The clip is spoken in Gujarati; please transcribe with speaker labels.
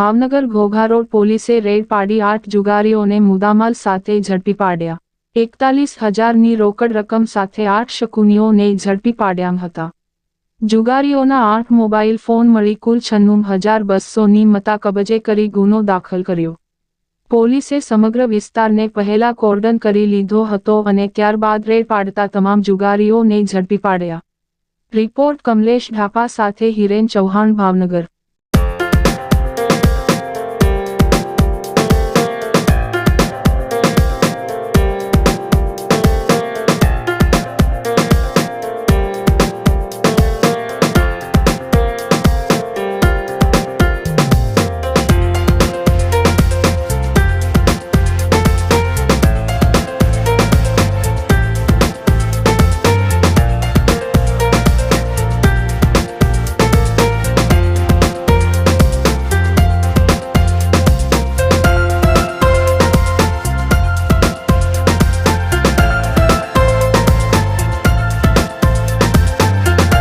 Speaker 1: ભાવનગર ઘોઘા રોડ પોલીસે રેડ પાડી આઠ જુગારીઓને મુદામાલ સાથે ઝડપી પાડ્યા. એકતાલીસ હજારની રોકડ રકમ સાથે આઠ શકુનીઓને ઝડપી પાડ્યા હતા. જુગારીઓના આઠ મોબાઈલ ફોન મળી કુલ છન્નું હજાર બસોની મતા કબજે કરી ગુનો દાખલ કર્યો. પોલીસે સમગ્ર વિસ્તારને પહેલા કોર્ડન કરી લીધો હતો અને ત્યારબાદ રેડ પાડતા તમામ જુગારીઓને ઝડપી પાડ્યા. રિપોર્ટ કમલેશ ઢાપા સાથે હિરેન ચૌહાણ, ભાવનગર.